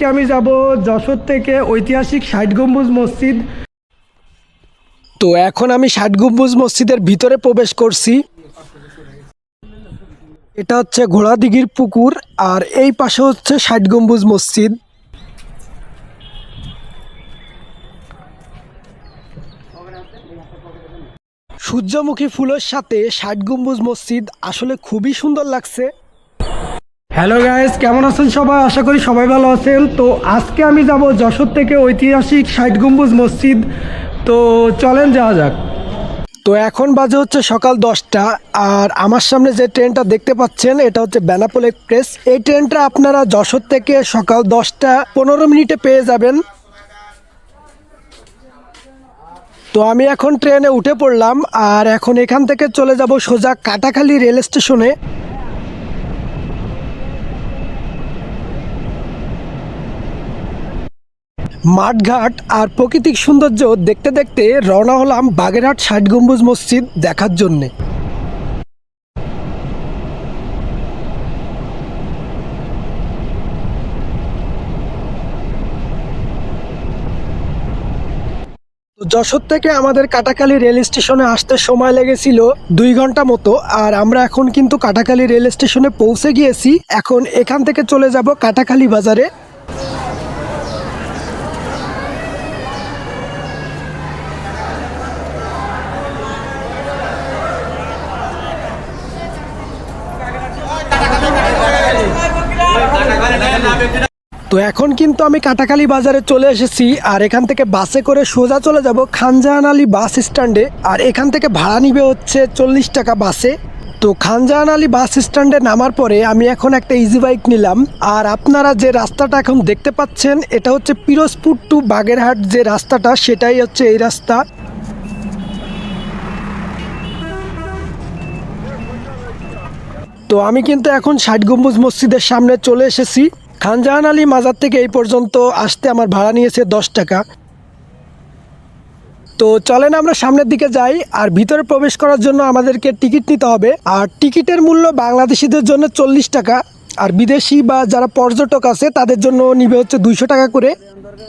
আজকে আমি যাব যশোর থেকে ঐতিহাসিক ষাট গম্বুজ মসজিদ। তো এখন আমি ষাট গম্বুজ মসজিদের ভিতরে প্রবেশ করছি। এটা হচ্ছে ঘোড়াদিঘির পুকুর আর এই পাশে হচ্ছে ষাট গম্বুজ মসজিদ। সূর্যমুখী ফুলের সাথে ষাট গম্বুজ মসজিদ আসলে খুবই সুন্দর লাগছে। হ্যালো গাইস কেমন আছেন সবাই? আশা করি সবাই ভালো আছেন। তো আজকে আমি যাব যশোর থেকে ঐতিহাসিক ষাট গম্বুজ মসজিদ। তো চলেন যাওয়া যাক। তো এখন বাজে হচ্ছে সকাল দশটা, আর আমার সামনে যে ট্রেনটা দেখতে পাচ্ছেন, এটা হচ্ছে বেনাপোল এক্সপ্রেস। এই ট্রেনটা আপনারা যশোর থেকে সকাল দশটা পনেরো মিনিটে পেয়ে যাবেন। তো আমি এখন ট্রেনে উঠে পড়লাম, আর এখন এখান থেকে চলে যাব সোজা কাটাখালী রেল স্টেশনে। মাঠঘাট আর প্রাকৃতিক সৌন্দর্য দেখতে দেখতে রওনা হলাম বাগেরহাট ষাট গম্বুজ মসজিদ দেখার জন্যে। যশোর থেকে আমাদের কাটাখালী রেল স্টেশনে আসতে সময় লেগেছিল দুই ঘণ্টা মতো, আর আমরা এখন কিন্তু কাটাখালী রেল স্টেশনে পৌঁছে গিয়েছি। এখন এখান থেকে চলে যাব কাটাখালী বাজারে। তো এখন কিন্তু আমি কাটাখালী বাজারে চলে এসেছি আর এখান থেকে বাসে করে সোজা চলে যাব খানজাহান আলী বাস স্ট্যান্ডে। আর এখান থেকে ভাড়া নিবে হচ্ছে চল্লিশ টাকা বাসে। তো খানজাহান আলী বাস স্ট্যান্ডে নামার পরে আমি এখন একটা ইজি বাইক নিলাম। আর আপনারা যে রাস্তাটা এখন দেখতে পাচ্ছেন, এটা হচ্ছে পিরোজপুর টু বাগেরহাট যে রাস্তাটা, সেটাই হচ্ছে এই রাস্তা। তো আমি কিন্তু এখন ষাট গম্বুজ মসজিদের সামনে চলে এসেছি। খানজাহান আলী মাজার থেকে এই পর্যন্ত আসতে আমার ভাড়া নিয়েছে দশ টাকা। তো চলেন আমরা সামনের দিকে যাই, আর ভিতরে প্রবেশ করার জন্য আমাদেরকে টিকিট নিতে হবে। আর টিকিটের মূল্য বাংলাদেশিদের জন্য চল্লিশ টাকা। আর বিদেশি বা যারা পর্যটক আছে, তাদের জন্য নিবে হচ্ছে দুইশো টাকা করে।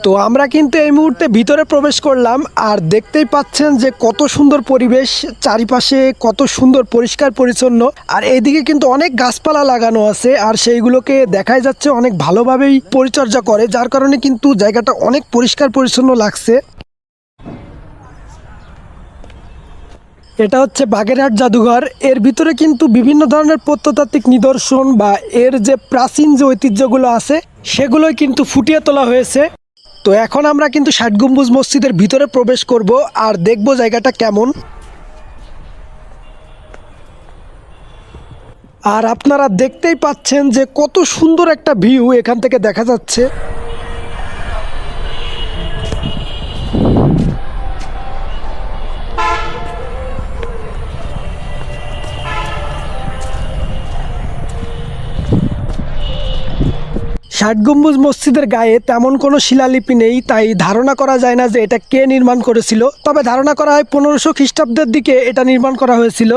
তো আমরা কিন্তু এই মুহূর্তে ভিতরে প্রবেশ করলাম আর দেখতেই পাচ্ছেন যে কত সুন্দর পরিবেশ, চারিপাশে কত সুন্দর পরিষ্কার পরিচ্ছন্ন। আর এইদিকে কিন্তু অনেক গাছপালা লাগানো আছে আর সেইগুলোকে দেখাই যাচ্ছে অনেক ভালোভাবেই পরিচর্যা করে, যার কারণে কিন্তু জায়গাটা অনেক পরিষ্কার পরিচ্ছন্ন লাগছে। এটা হচ্ছে বাগেরহাট জাদুঘর। এর ভিতরে কিন্তু বিভিন্ন ধরনের প্রত্নতাত্ত্বিক নিদর্শন বা এর যে প্রাচীন যে ঐতিহ্যগুলো আছে, সেগুলোই কিন্তু ফুটিয়ে তোলা হয়েছে। তো এখন আমরা কিন্তু ষাট গম্বুজ মসজিদের ভিতরে প্রবেশ করব আর দেখব জায়গাটা কেমন। আর আপনারা দেখতেই পাচ্ছেন যে কত সুন্দর একটা ভিউ এখান থেকে দেখা যাচ্ছে। ষাট গম্বুজ মসজিদের গায়ে তেমন কোনো শিলালিপি নেই, তাই ধারণা করা যায় না যে এটা কে নির্মাণ করেছিল। তবে ধারণা করা হয় পনেরোশো খ্রিস্টাব্দের দিকে এটা নির্মাণ করা হয়েছিল।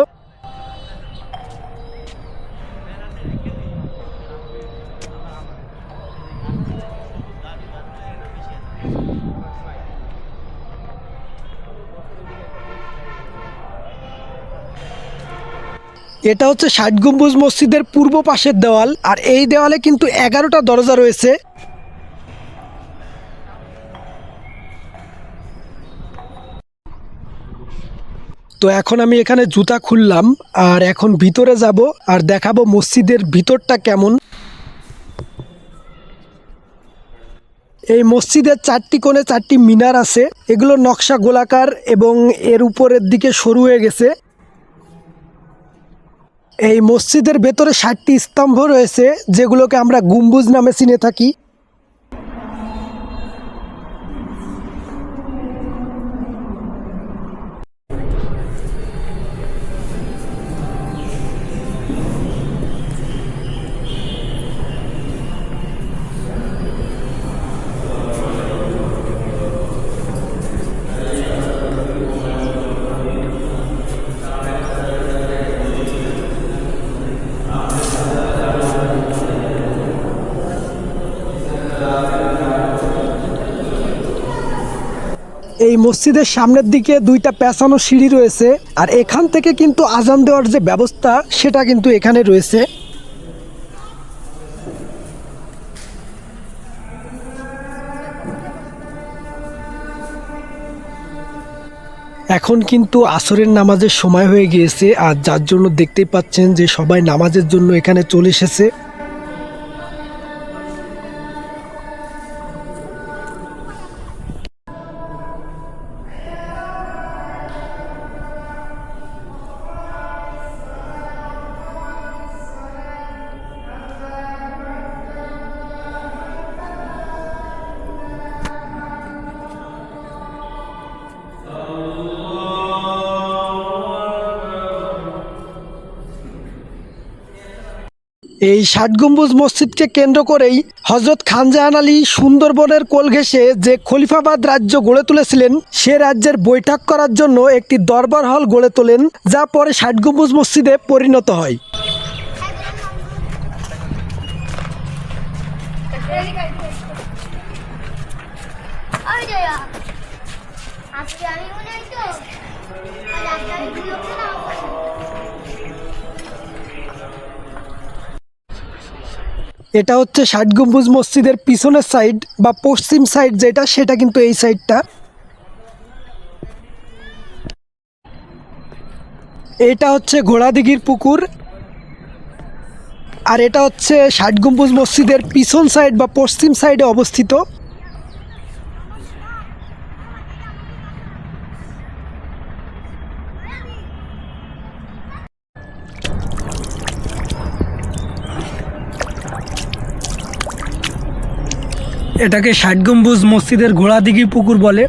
এটা হচ্ছে ষাট গম্বুজ মসজিদের পূর্ব পাশের দেওয়াল, আর এই দেওয়ালে কিন্তু এগারোটা দরজা রয়েছে। তো এখন আমি এখানে জুতা খুললাম, আর এখন ভিতরে যাব, আর দেখাবো মসজিদের ভিতরটা কেমন। এই মসজিদের চারটি কোণে চারটি মিনার আছে, এগুলো নকশা গোলাকার এবং এর উপরের দিকে সরু হয়ে গেছে। এই মসজিদের ভেতরে ষাটটি স্তম্ভ রয়েছে যেগুলোকে আমরা গুম্বুজ নামে চিনে থাকি। মসজিদের সামনের দিকে দুইটা পেঁচানো সিঁড়ি রয়েছে, আর এখান থেকে কিন্তু আজান দেওয়ার যে ব্যবস্থা, সেটা কিন্তু এখানে রয়েছে। এখন কিন্তু আসরের নামাজের সময় হয়ে গিয়েছে, আর যার জন্য দেখতেই পাচ্ছেন যে সবাই নামাজের জন্য এখানে চলে এসেছে। এই ষাট গম্বুজ মসজিদকে কেন্দ্র করেই হজরত খানজাহান আলী সুন্দরবনের কোল ঘেঁষে যে খলিফাবাদ রাজ্য গড়ে তুলেছিলেন, সে রাজ্যের বৈঠক করার জন্য একটি দরবার হল গড়ে তোলেন, যা পরে ষাট গম্বুজ মসজিদে পরিণত হয়। আমি এটা হচ্ছে ষাট গম্বুজ মসজিদের পিছনের সাইড বা পশ্চিম সাইড যেটা, সেটা কিন্তু এই সাইডটা এটা হচ্ছে ঘোড়াদিঘির পুকুর। আর এটা হচ্ছে ষাট গম্বুজ মসজিদের পিছন সাইড বা পশ্চিম সাইডে অবস্থিত। এটাকে ষাট গম্বুজ মসজিদের ঘোড়াদিঘি পুকুর বলে।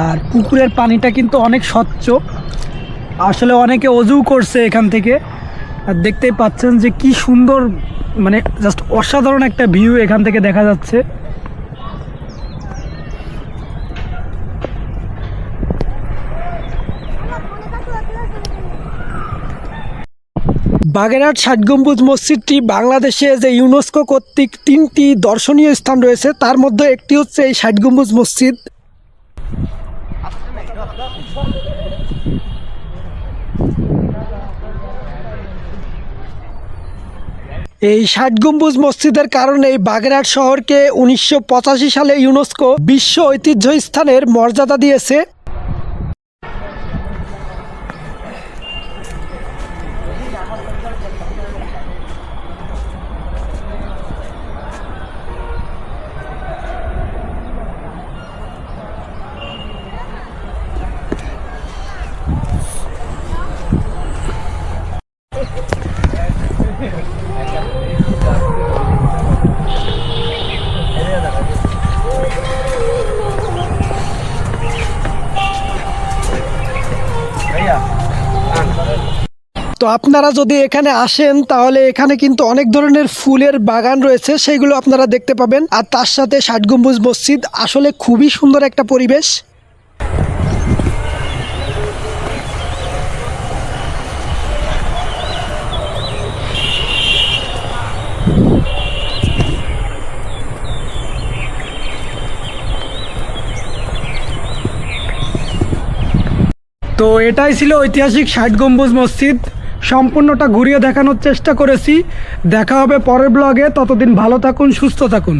আর পুকুরের পানিটা কিন্তু অনেক স্বচ্ছ। আসলে অনেকে অজু করছে এখান থেকে। আর দেখতেই পাচ্ছেন যে কি সুন্দর মানে জাস্ট অসাধারণ একটা ভিউ এখান থেকে দেখা যাচ্ছে। বাগেরহাট ষাট গম্বুজ মসজিদটি বাংলাদেশে যে ইউনেস্কো কর্তৃক তিনটি দর্শনীয় স্থান রয়েছে, তার মধ্যে একটি হচ্ছে এই ষাট গম্বুজ মসজিদ। এই ষাট গম্বুজ মসজিদের কারণে বাগেরহাট শহরকে উনিশশো পঁচাশি সালে ইউনেস্কো বিশ্ব ঐতিহ্য স্থানের মর্যাদা দিয়েছে। তো আপনারা যদি এখানে আসেন, তাহলে এখানে কিন্তু অনেক ধরনের ফুলের বাগান রয়েছে, সেগুলো আপনারা দেখতে পাবেন। আর তার সাথে ষাট গম্বুজ মসজিদ, আসলে খুবই সুন্দর একটা পরিবেশ। তো এটাই ছিল ঐতিহাসিক ষাট গম্বুজ মসজিদ। সম্পূর্ণটা ঘুরিয়ে দেখানোর চেষ্টা করেছি। দেখা হবে পরের ব্লগে ততদিন ভালো থাকুন, সুস্থ থাকুন।